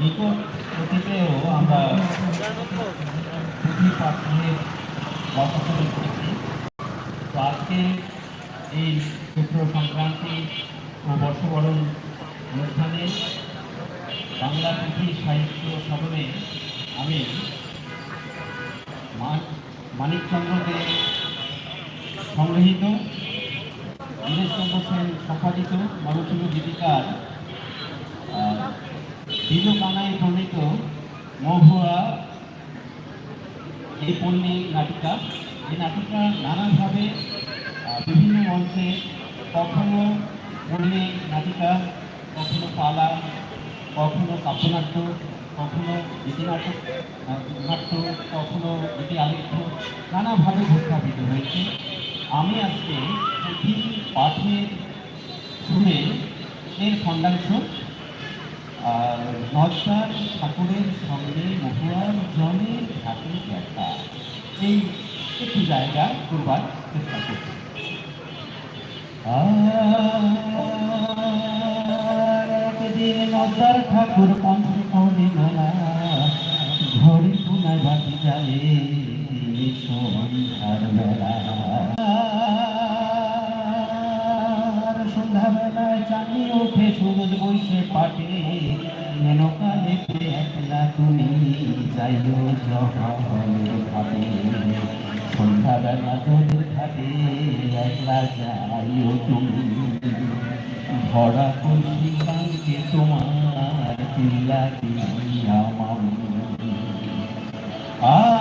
নিকট অতীতেও আমরা পুঁথি পাঠের বর্ষণ করেছি। তো আজকে এই চৈত্র সংক্রান্তি ও বর্ষবরণ অনুষ্ঠানে বাংলা পুঁথি সাহিত্য সদনে আমি মানিকচন্দ্র দে সংগৃহীত দীনেশচন্দ্র সেন সম্পাদিত মরচুলু দীপিকার কানাই প্রণীত মহুয়া এই পল্লী নাটিকা এই নাটিকা নানাভাবে বিভিন্ন মঞ্চে কখনো পল্লী নাটিকা, কখনো পালা, কখনো কাব্যনাট্য, কখনো গীতিনাটক নাট্য কখনো গীতি আলেখ্য নানাভাবে উপস্থাপিত হয়েছে। আমি আজকে পুঁথি পাঠের শুনে এর খণ্ডাংশ আর নজদার ঠাকুরের সঙ্গে মহুয়ার জলে ঘাটে দেখা এই একটু জায়গা করবার চেষ্টা করছি। ঠাকুর কণ্ঠ কৌলি মেলা ঘড়ি পুনায় বাতি যাবে সন্ধ্যার বেলা। সন্ধ্যাবেলায় চাঁদি ওঠে সূরজ বইসে পাটে মেনকালে একলা তুমি যাইও জহরের ঘাটে সন্ধ্যাবেলা জলের ঘাটে একলা যাইও তুমি। ভরা কলসি কাঙ্কে তোমার পিলা দিয়া আর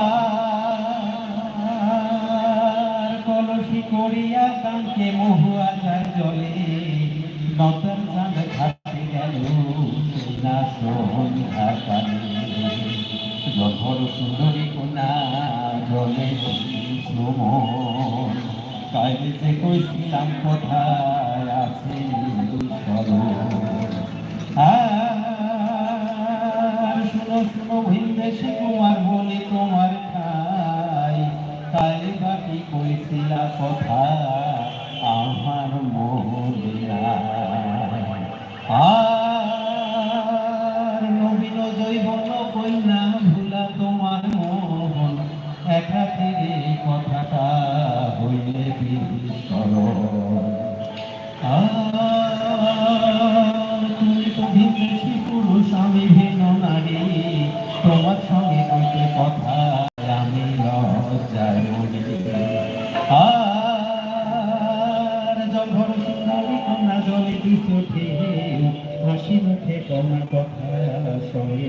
কলসি করিয়া কাঙ্কে মহুয়া যায় জলে নতর চাঁদ ঘাটে না সন্ধ্যা কালে যখন সুন্দরী কোনা জলে সুমন, কাইলে যে কইছিলাম কোথায় আছে শুনো শুনো ভিনদেশি কুমার বলি তোমার খাই তাই বাকি কইছিলা কথা আমার মনে আর ভুলা তোমার মোহন একা থেকে কথাটা হইলে বিস্মরণ আর তুমি তো ভিনদেশি পুরুষ, আমি ভিন্ন নারী। তোমার সঙ্গে কইতে কথা আমি লজ্জায় আর যখন সুন্দরী কন্যা জলে দিতে হাসি মুখে কন্যা কথা সঙ্গে